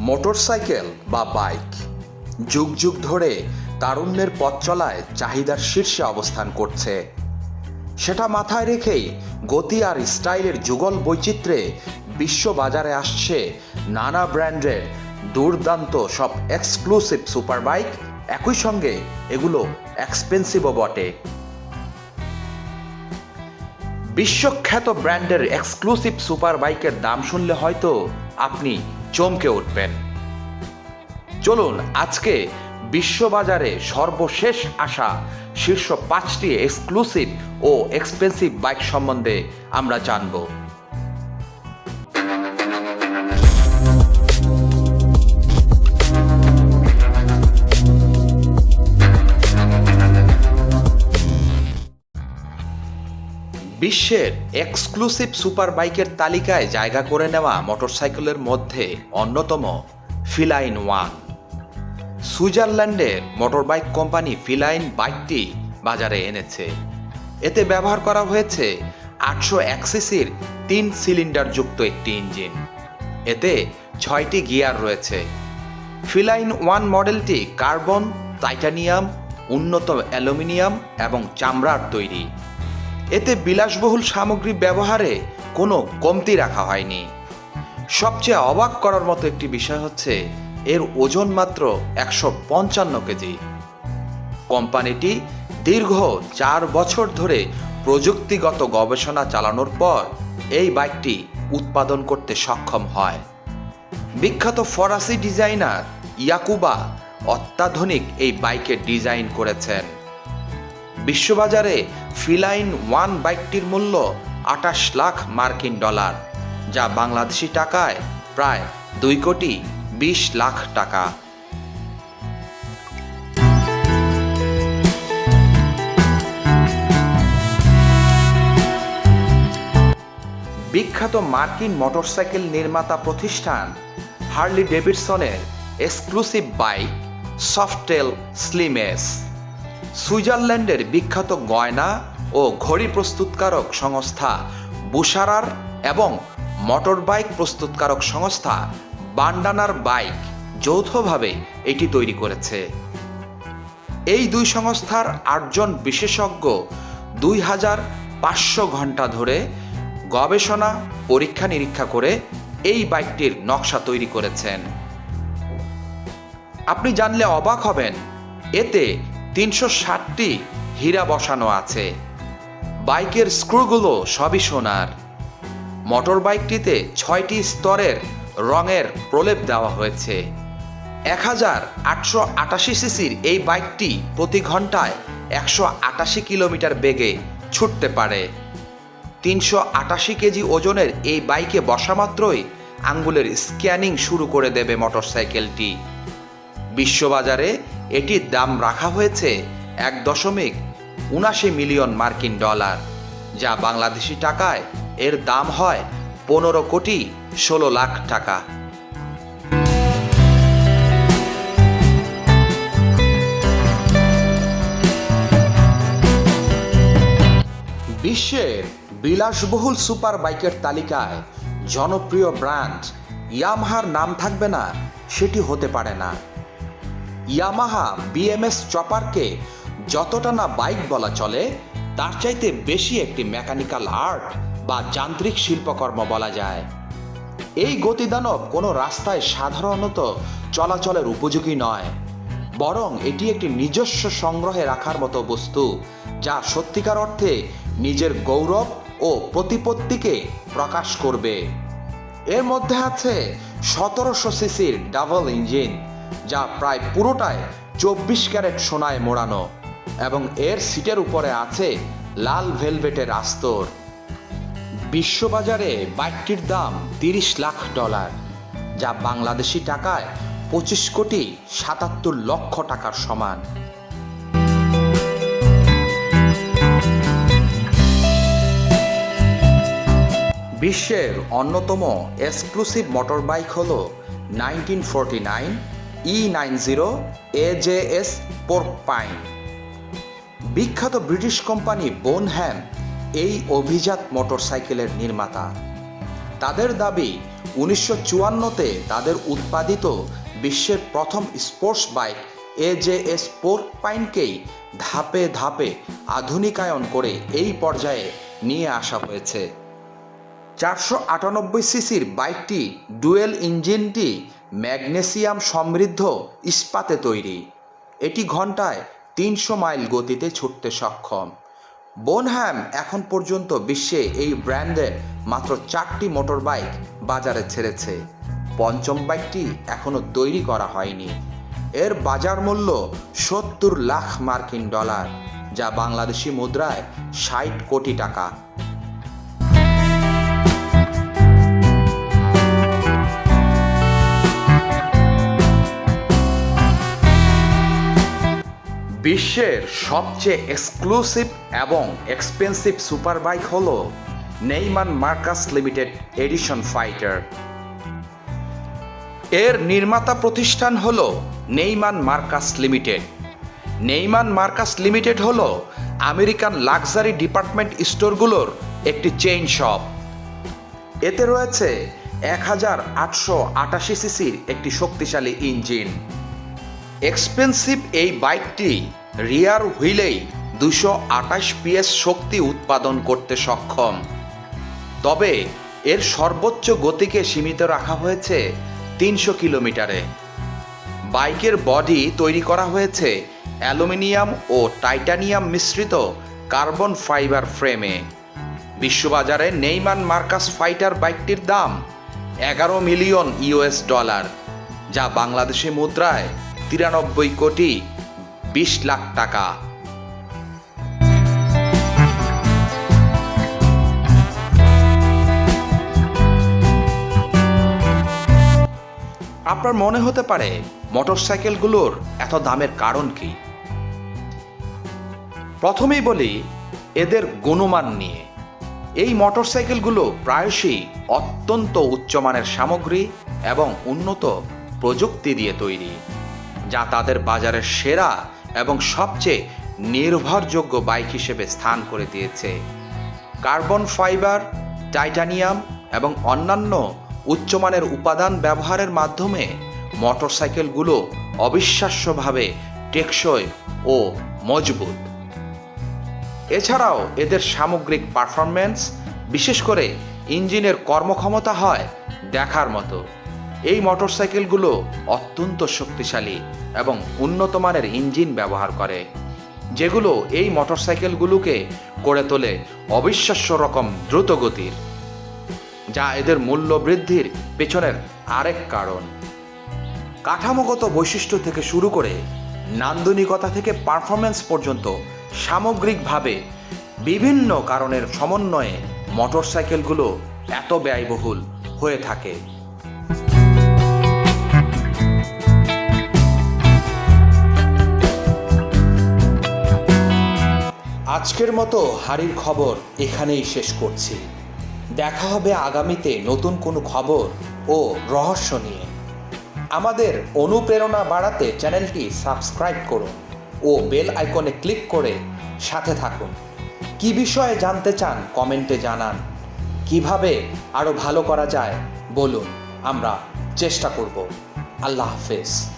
Motorcycle বা bike. যুগ যুগ ধরে তারুণ্যের পথ চলায় চাহিদার শীর্ষে অবস্থান করছে। সেটা মাথায় রেখেই গতি আর স্টাইলের যুগল বৈচিত্র্যে বিশ্ব বাজারে আসছে নানা ব্র্যান্ডের দুর্দান্ত সব এক্সক্লুসিভ সুপার বাইক একই সঙ্গে এগুলো এক্সপেন্সিভও বটে। বিশ্বখ্যাত ব্র্যান্ডের এক্সক্লুসিভ সুপার বাইকের দাম শুনলে হয়তো আপনি চমকে উঠবেন। চলুন আজকে বিশ্ববাজারে সর্বশেষ আসা শীর্ষ পাঁচটি এক্সক্লুসিভ ও এক্সপেন্সিভ বাইক সম্বন্ধে আমরা জানব। বিশ্বের এক্সক্লুসিভ সুপার বাইকের তালিকায় জায়গা করে নেওয়া মোটরসাইকেলের মধ্যে অন্যতম ফিলাইন ওয়ান। সুইজারল্যান্ডের মোটরবাইক কোম্পানি ফিলাইন বাইকটি বাজারে এনেছে। এতে ব্যবহার করা হয়েছে আটশো সিসির তিন সিলিন্ডার যুক্ত একটি ইঞ্জিন। এতে ছয়টি গিয়ার রয়েছে। ফিলাইন ওয়ান মডেলটি কার্বন, টাইটানিয়াম, উন্নত অ্যালুমিনিয়াম এবং চামড়ার তৈরি। এতে বিলাসবহুল সামগ্রী ব্যবহারে কোনো কমতি রাখা হয়নি। সবচেয়ে অবাক করার মতো একটি বিষয় হচ্ছে, এর ওজন মাত্র একশো পঞ্চান্ন কেজি। কোম্পানিটি দীর্ঘ চার বছর ধরে প্রযুক্তিগত গবেষণা চালানোর পর এই বাইকটি উৎপাদন করতে সক্ষম হয়। বিখ্যাত ফরাসি ডিজাইনার ইয়াকুবা অত্যাধুনিক এই বাইকের ডিজাইন করেছেন। বিশ্ববাজারে ফিলাইন ওয়ান বাইকটির মূল্য আটাশ লাখ মার্কিন ডলার, যা বাংলাদেশি টাকায় প্রায় দুই কোটি বিশ লাখ টাকা। বিখ্যাত মার্কিন মোটরসাইকেল নির্মাতা প্রতিষ্ঠান Harley ডেভিডসনের exclusive bike Softail Slim S সুইজারল্যান্ডের বিখ্যাত গয়না ও ঘড়ি প্রস্তুতকারক সংস্থা বুসারার এবং মোটর বাইক প্রস্তুতকারক সংস্থা বান্ডানার বাইক যৌথভাবে এটি তৈরি করেছে। এই দুই সংস্থার আটজন বিশেষজ্ঞ দুই হাজার পাঁচশো ঘণ্টা ধরে গবেষণা, পরীক্ষা নিরীক্ষা করে এই বাইকটির নকশা তৈরি করেছেন। আপনি জানলে অবাক হবেন, এতে তিনশো ষাটটি হীরা বসানো আছে। বাইকের স্ক্রুগুলো সবই সোনার। মোটর বাইকটিতে ছয়টি স্তরের রঙের প্রলেপ দেওয়া হয়েছে। এক হাজার আটশো আটাশি সিসির এই বাইকটি প্রতি ঘন্টায় একশো আটাশি কিলোমিটার বেগে ছুটতে পারে। তিনশো আটাশি কেজি ওজনের এই বাইকে বসা মাত্রই আঙ্গুলের স্ক্যানিং শুরু করে দেবে মোটরসাইকেলটি। বিশ্ববাজারে এটির দাম রাখা হয়েছে এক দশমিক উনাশি মিলিয়ন মার্কিন ডলার, যা বাংলাদেশি টাকায় এর দাম হয় পনেরো কোটি ষোলো লাখ টাকা। বিশ্বের বিলাসবহুল সুপার বাইকের তালিকায় জনপ্রিয় ব্র্যান্ড ইয়ামহার নাম থাকবে না, সেটি হতে পারে না। ইয়ামাহা বিএমএস চপারকে যতটা না বাইক বলা চলে, তার চাইতে বেশি একটি মেকানিক্যাল আর্ট বা যান্ত্রিক শিল্পকর্ম বলা যায়। এই গতিদানব কোনো রাস্তায় সাধারণত চলাচলের উপযোগী নয়, বরং এটি একটি নিজস্ব সংগ্রহে রাখার মতো বস্তু, যা সত্যিকার অর্থে নিজের গৌরব ও প্রতিপত্তিকে প্রকাশ করবে। এর মধ্যে আছে সতেরোশো সিসির ডাবল ইঞ্জিন যা প্রায় পুরোটায় চব্বিশ ক্যারেট সোনায় মোড়ানো এবং এর সিটের উপরে আছে লাল ভেলভেটের আস্তর। বিশ্ববাজারে বাইকটির দাম তিরিশ লাখ ডলার, যা বাংলাদেশি টাকায় পঁচিশ কোটি সাতাত্তর লক্ষ টাকার সমান। বিশ্বের অন্যতম এক্সক্লুসিভ মোটর বাইক হল nineteen forty nine E nine zero A J AJS pine বিখ্যাত ব্রিটিশ কোম্পানি বোন বোনহ্যাম এই অভিজাত মোটরসাইকেলের নির্মাতা। তাদের দাবি, উনিশশো চুয়ান্নতে তাদের উৎপাদিত বিশ্বের প্রথম স্পোর্টস বাইক এ এজেএস পোর্ক পাইনকেই ধাপে ধাপে আধুনিকায়ন করে এই পর্যায়ে নিয়ে আসা হয়েছে। চারশো আটানব্বই সিসির বাইকটি ডুয়েল ইঞ্জিনটি ম্যাগনেসিয়াম সমৃদ্ধ ইস্পাতে তৈরি। এটি ঘন্টায় তিনশো মাইল গতিতে ছুটতে সক্ষম। বোনহ্যাম এখন পর্যন্ত বিশ্বে এই ব্র্যান্ডের মাত্র চারটি মোটর বাইক বাজারে ছেড়েছে। পঞ্চম বাইকটি এখনও তৈরি করা হয়নি। এর বাজার মূল্য সত্তর লাখ মার্কিন ডলার, যা বাংলাদেশি মুদ্রায় ষাট কোটি টাকা। বিশ্বের সবচেয়ে এক্সক্লুসিভ এবং এক্সপেন্সিভ সুপার বাইক হল Neiman Marcus limited edition fighter. এর নির্মাতা প্রতিষ্ঠান হল Neiman Marcus limited. Neiman Marcus limited হল আমেরিকান লাক্সারি ডিপার্টমেন্ট স্টোরগুলোর একটি চেইন শপ। এতে রয়েছে এক হাজার আটশো আটাশি সিসির একটি শক্তিশালী ইঞ্জিন। এক্সপেন্সিভ এই বাইকটি রিয়ার হুইলেই দুশো আঠাশ পিএস শক্তি উৎপাদন করতে সক্ষম। তবে এর সর্বোচ্চ গতিকে সীমিত রাখা হয়েছে তিনশো কিলোমিটারে। বাইকের বডি তৈরি করা হয়েছে অ্যালুমিনিয়াম ও টাইটানিয়াম মিশ্রিত কার্বন ফাইবার ফ্রেমে। বিশ্ববাজারে নেইমান মার্কাস ফাইটার বাইকটির দাম এগারো মিলিয়ন ইউএস ডলার, যা বাংলাদেশি মুদ্রায় তিরানব্বই কোটি বিশ লাখ টাকা। আপনার মনে হতে পারে, মোটরসাইকেলগুলোর এত দামের কারণ কি? প্রথমেই বলি, এদের গুণমান নিয়ে। এই মোটরসাইকেলগুলো প্রায়শই অত্যন্ত উচ্চমানের সামগ্রী এবং উন্নত প্রযুক্তি দিয়ে তৈরি। যা তাদের বাজারের সেরা এবং সবচেয়ে নির্ভরযোগ্য বাইক হিসেবে স্থান করে দিয়েছে। কার্বন ফাইবার, টাইটানিয়াম এবং অন্যান্য উচ্চমানের উপাদান ব্যবহারের মাধ্যমে মোটরসাইকেলগুলো অবিশ্বাস্যভাবে টেকসই ও মজবুত। এছাড়াও এদের সামগ্রিক পারফরম্যান্স, বিশেষ করে ইঞ্জিনের কর্মক্ষমতা হয় দেখার মতো। এই মোটরসাইকেলগুলো অত্যন্ত শক্তিশালী এবং উন্নত মানের ইঞ্জিন ব্যবহার করে, যেগুলো এই মোটরসাইকেলগুলোকে করে তোলে অবিশ্বাস্য রকম দ্রুতগতির, যা এদের মূল্য বৃদ্ধির পেছনের আরেক কারণ। কাঠামোগত বৈশিষ্ট্য থেকে শুরু করে নান্দনিকতা থেকে পারফরমেন্স পর্যন্ত সামগ্রিকভাবে বিভিন্ন কারণের সমন্বয়ে মোটরসাইকেলগুলো এত ব্যয়বহুল হয়ে থাকে। আজকের মতো হাড়ির খবর এখানেই শেষ করছি। দেখা হবে আগামীতে নতুন কোনো খবর ও রহস্য নিয়ে। আমাদের অনুপ্রেরণা বাড়াতে চ্যানেলটি সাবস্ক্রাইব করুন ও বেল আইকনে ক্লিক করে সাথে থাকুন। কি বিষয়ে জানতে চান কমেন্টে জানান। কীভাবে আরও ভালো করা যায় বলুন, আমরা চেষ্টা করব। আল্লাহ হাফেজ।